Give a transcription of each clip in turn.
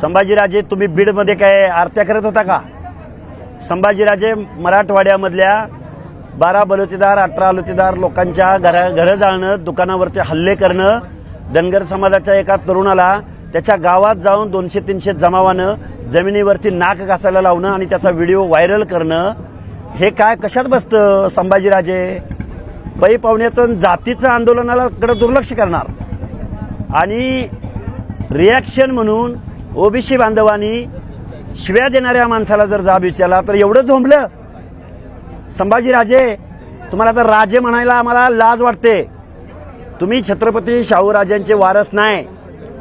संभाजीराजे तुम्ही बीडमध्ये काय आरत्या करत होता का? संभाजीराजे मराठवाड्यामधल्या बारा बलुतेदार अठरा बलुतेदार लोकांच्या घरा घरं जाळणं दुकानावरती हल्ले करणं धनगर समाजाच्या एका तरुणाला त्याच्या गावात जाऊन दोनशे तीनशे जमावानं जमिनीवरती नाक घासायला लावणं आणि त्याचा व्हिडिओ व्हायरल करणं हे काय कशात बसतं संभाजीराजे? पै पाहुण्याचं जातीचं आंदोलनाला कडे दुर्लक्ष करणार. आणि रिॲक्शन म्हणून ओबीसी बांधवांनी शिव्या देणाऱ्या माणसाला जर जाब विचारला तर एवढं झोंबलं. संभाजीराजे तुम्हाला तर राजे म्हणायला आम्हाला लाज वाटते. तुम्ही छत्रपती शाहूराजांचे वारस नाही.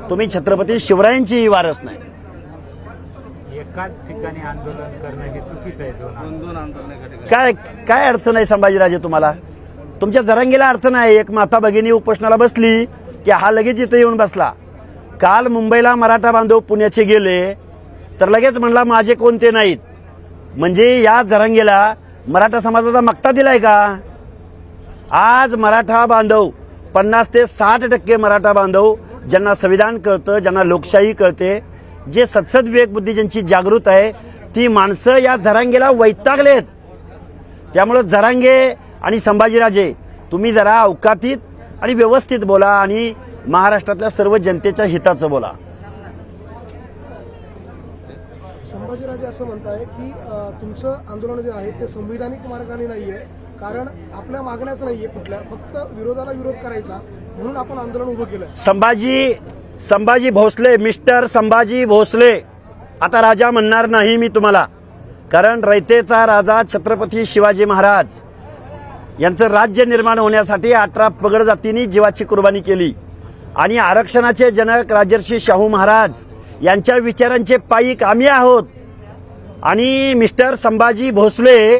तुम्ही छत्रपती शिवरायांची वारस नाही. एकाच ठिकाणी आंदोलन करणं हे चुकीचं आहे काय काय अडचण आहे संभाजीराजे तुम्हाला? तुमच्या जरांगीला अडचण आहे. एक माता भगिनी उपोषणाला बसली की हा लगेच इथं येऊन बसला. काल मुंबईला मराठा बांधव पुण्याचे गेले तर लगेच म्हणला माझे कोणते नाहीत? म्हणजे या झरांगेला मराठा समाजाचा मक्ता दिलाय का? आज मराठा बांधव पन्नास ते साठ टक्के मराठा बांधव ज्यांना संविधान कळतं ज्यांना लोकशाही कळते जे सत्सद विवेकबुद्धी ज्यांची जागृत आहे ती माणसं या झरांगेला वैतागलेत. त्यामुळं झरांगे आणि संभाजीराजे तुम्ही जरा अवकातीत आणि व्यवस्थित बोला आणि महाराष्ट्रातल्या सर्व जनतेच्या हिताचं बोला. संभाजीराजे असं म्हणताय की अ, तुमचं आंदोलन जे आहे ते संविधानिक मार्गाने नाहीये कारण आपल्या मागण्याच नाहीये कुठल्या फक्त विरोधाला विरोध करायचा म्हणून आपण आंदोलन उभं केलं संभाजी संभाजी भोसले मिस्टर संभाजी भोसले आता राजा म्हणणार नाही मी तुम्हाला कारण रयतेचा राजा छत्रपती शिवाजी महाराज यांचं राज्य निर्माण होण्यासाठी अठरा पगड जातींनी जीवाची कुर्बानी केली. आणि आरक्षणाचे जनक राजर्षी शाहू महाराज यांच्या विचारांचे पायिक आम्ही आहोत. आणि मिस्टर संभाजी भोसले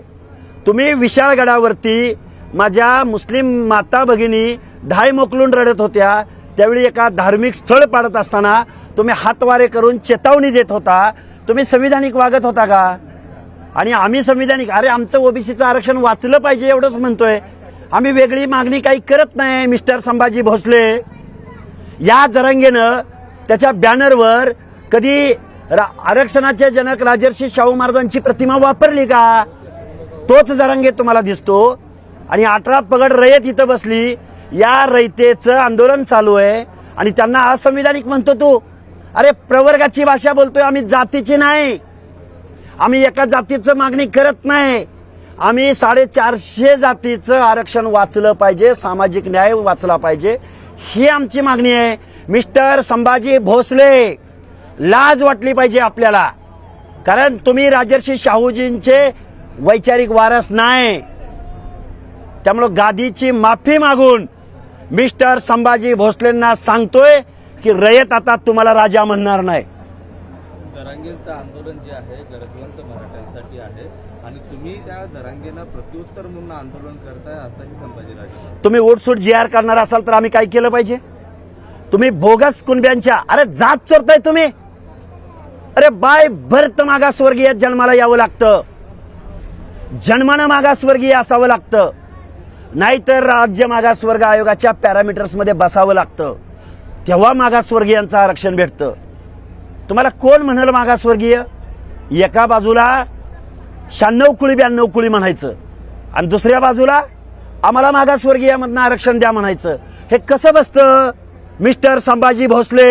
तुम्ही विशाळगडावरती माझ्या मुस्लिम माता भगिनी धाय मोकलून रडत होत्या. त्यावेळी एका धार्मिक स्थळ पाडत असताना तुम्ही हातवारे करून चेतावणी देत होता. तुम्ही संविधानिक वागत होता का? आणि आम्ही संविधानिक अरे आमचं ओबीसीचं आरक्षण वाचलं पाहिजे एवढंच म्हणतोय. आम्ही वेगळी मागणी काही करत नाही मिस्टर संभाजी भोसले. या जरांगेनं त्याच्या बॅनरवर कधी रा- आरक्षणाचे जनक राजर्षी शाहू महाराजांची प्रतिमा वापरली का? तोच जरांगे तुम्हाला दिसतो. आणि अठरा पगड रयत इथं बसली. या रयतेचं आंदोलन चालू आहे. आणि त्यांना असंविधानिक म्हणतो तू. अरे प्रवर्गाची भाषा बोलतोय आम्ही जातीची नाही. आम्ही एका जातीचं मागणी करत नाही. आम्ही साडेचारशे जातीचं आरक्षण वाचलं पाहिजे सामाजिक न्याय वाचला पाहिजे. ही आमची मागणी आहे. मिस्टर संभाजी भोसले लाज वाटली पाहिजे आपल्याला. कारण तुम्ही राजर्षी शाहूजींचे वैचारिक वारस नाही. त्यामुळं गादीची माफी मागून मिस्टर संभाजी भोसलेंना सांगतोय की रयत आता तुम्हाला राजा म्हणणार नाही. जरांगेंचं आंदोलन जे आहे गरजवंत मराठ्यांसाठी आहे आणि तुम्ही त्या जरांगेला प्रत्युत्तर म्हणून आंदोलन करताय असंही संभाजीराजे तुम्ही ओटसूट जी आर करणार असाल तर आम्ही काय केलं पाहिजे? तुम्ही बोगस कुणब्यांच्या अरे जात चोरताय तुम्ही! अरे बाय भरत मागासवर्गीय जन्माला यावं लागतं. जन्मानं मागासवर्गीय असावं लागतं. नाहीतर राज्य मागासवर्ग आयोगाच्या पॅरामीटर्समध्ये बसावं लागतं. तेव्हा मागासवर्गीयांचं आरक्षण भेटतं. तुम्हाला कोण म्हणाल मागासवर्गीय? एका बाजूला शहाण्णव कुळी ब्याण्णव कुळी म्हणायचं. आणि दुसऱ्या बाजूला आम्हाला मागासवर्गीयामधनं आरक्षण द्या म्हणायचं. हे कसं बसतं? मिस्टर संभाजी भोसले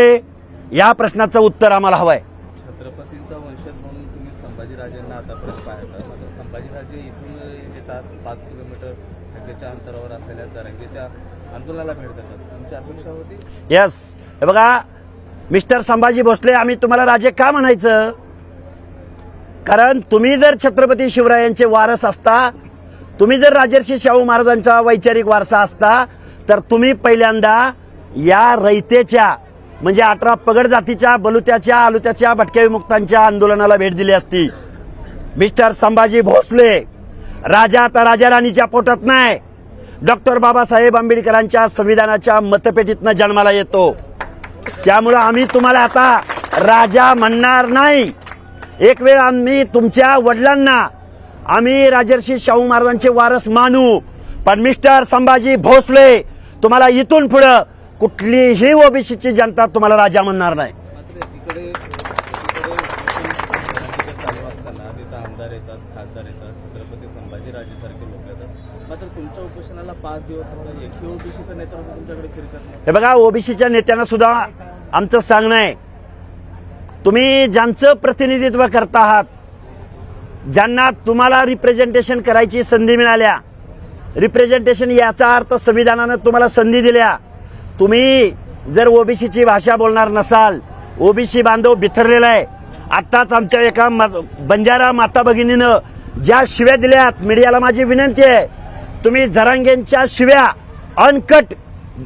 या प्रश्नाचं उत्तर आम्हाला हवंय. छत्रपतींचा वंशज म्हणून तुम्ही संभाजीराजेंना आतापर्यंत पाहिलं. संभाजीराजे इथून येतात पाच किलोमीटर हाकेच्या अंतरावर असलेल्या जरांगेच्या आंदोलनाला भेट देतात. तुमची अपेक्षा होती? यस हे बघा मिस्टर संभाजी भोसले आम्ही तुम्हाला राजे का म्हणायचं? कारण तुम्ही जर छत्रपती शिवरायांचे वारस असता तुम्ही जर राजर्षी शाहू महाराजांचा वैचारिक वारसा असता तर तुम्ही पहिल्यांदा या रयतेच्या म्हणजे अठरा पगड जातीच्या बलुत्याच्या आलुत्याच्या भटक्या विमुक्तांच्या आंदोलनाला भेट दिली असती. मिस्टर संभाजी भोसले राजा आता राजा राणीच्या पोटात नाही. डॉक्टर बाबासाहेब आंबेडकरांच्या संविधानाच्या मतपेटीतनं जन्माला येतो. त्यामुळं आम्ही तुम्हाला आता राजा म्हणणार नाही. एक वेळ आम्ही तुमच्या वडिलांना आम्ही राजर्षी शाहू महाराजांचे वारस मानू. पण मिस्टर संभाजी भोसले तुम्हाला इथून पुढं कुठलीही ओबीसीची जनता तुम्हाला राजा म्हणणार नाही मात्र एकीकडे आमदार येतात खासदार येतात छत्रपती संभाजीराजेसारखे लोक येतात मात्र तुमच्या उपोषणाला पाच दिवस ओबीसीचं नेतृत्व तुमच्याकडे हे बघा ओबीसीच्या नेत्यांना सुद्धा आमचं सांगणं आहे. तुम्ही ज्यांचं प्रतिनिधित्व करता आहात ज्यांना तुम्हाला रिप्रेझेंटेशन करायची संधी मिळाल्या रिप्रेझेंटेशन याचा अर्थ संविधानानं तुम्हाला संधी दिल्या. तुम्ही जर ओबीसीची भाषा बोलणार नसाल ओबीसी बांधव बिथरलेला आहे. आत्ताच आमच्या एका बंजारा माता भगिनीनं ज्या शिव्या दिल्यात मीडियाला माझी विनंती आहे तुम्ही जरांगेंच्या शिव्या अनकट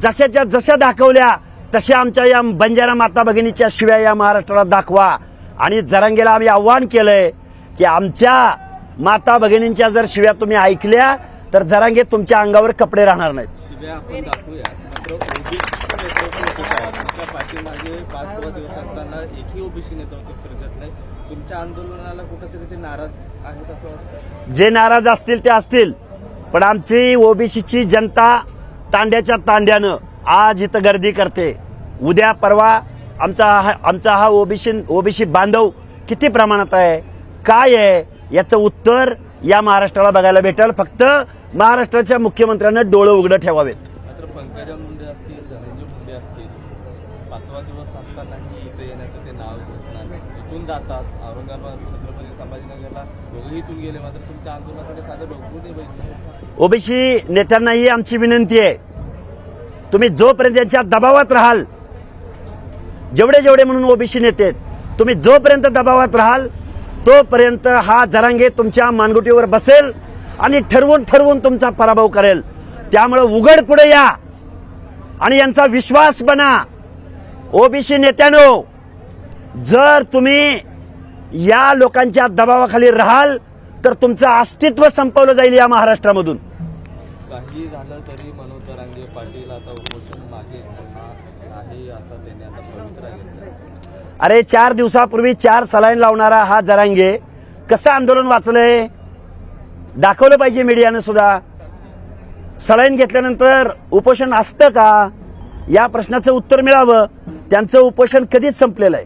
जशाच्या जशा दाखवल्या तशा आमच्या या बंजारा माता भगिनीच्या शिव्या या महाराष्ट्राला दाखवा. आणि जरांगेला आम्ही आव्हान केलंय की आमच्या माता भगिनींच्या जर शिव्या तुम्ही ऐकल्या तर जरांगे तुमच्या अंगावर कपडे राहणार नाहीत. जे नाराज असतील ते असतील. पण आमची ओबीसीची जनता तांड्याच्या तांड्यानं आज इथं गर्दी करते. उद्या परवा आमचा हा- आमचा हा ओबीसी ओबीसी बांधव किती प्रमाणात आहे? काय आहे? याचं उत्तर या महाराष्ट्राला बघायला भेटेल. फक्त महाराष्ट्राच्या मुख्यमंत्र्यांना डोळं उघडं ठेवावेत. पाचवा दिवस असतानाही इथे येण्याचं ते नाव घेत नाही इथून जातात औरंगाबाद इथून गेले मात्र तुमच्या आंदोलनाकडे साधं ओबीसी नेत्यांनाही आमची विनंती आहे. तुम्ही जोपर्यंत यांच्या दबावात राहाल जेवढे जेवढे म्हणून ओबीसी नेते तुम्ही जोपर्यंत दबावात राहाल तोपर्यंत हा जरांगे तुमच्या मानगुटीवर बसेल आणि ठरवून ठरवून तुमचा पराभव करेल. त्यामुळं उघड पुढे या आणि यांचा विश्वास बना. ओबीसी नेत्यानो जर तुम्ही या लोकांच्या दबावाखाली राहाल तर तुमचं अस्तित्व संपवलं जाईल या महाराष्ट्रामधून. काही झालं तरी मनोज जरांगे पाटील आता उपोषण मागे घेणार नाही असं त्यांनी आता पवित्रा घेतला. अरे चार दिवसापूर्वी चार सलाईन लावणारा हा जरांगे कसं आंदोलन वाचलंय? दाखवलं पाहिजे मीडियानं सुद्धा. सलाईन घेतल्यानंतर उपोषण असतं का? या प्रश्नाचं उत्तर मिळावं. त्यांचं उपोषण कधीच संपलेलं आहे.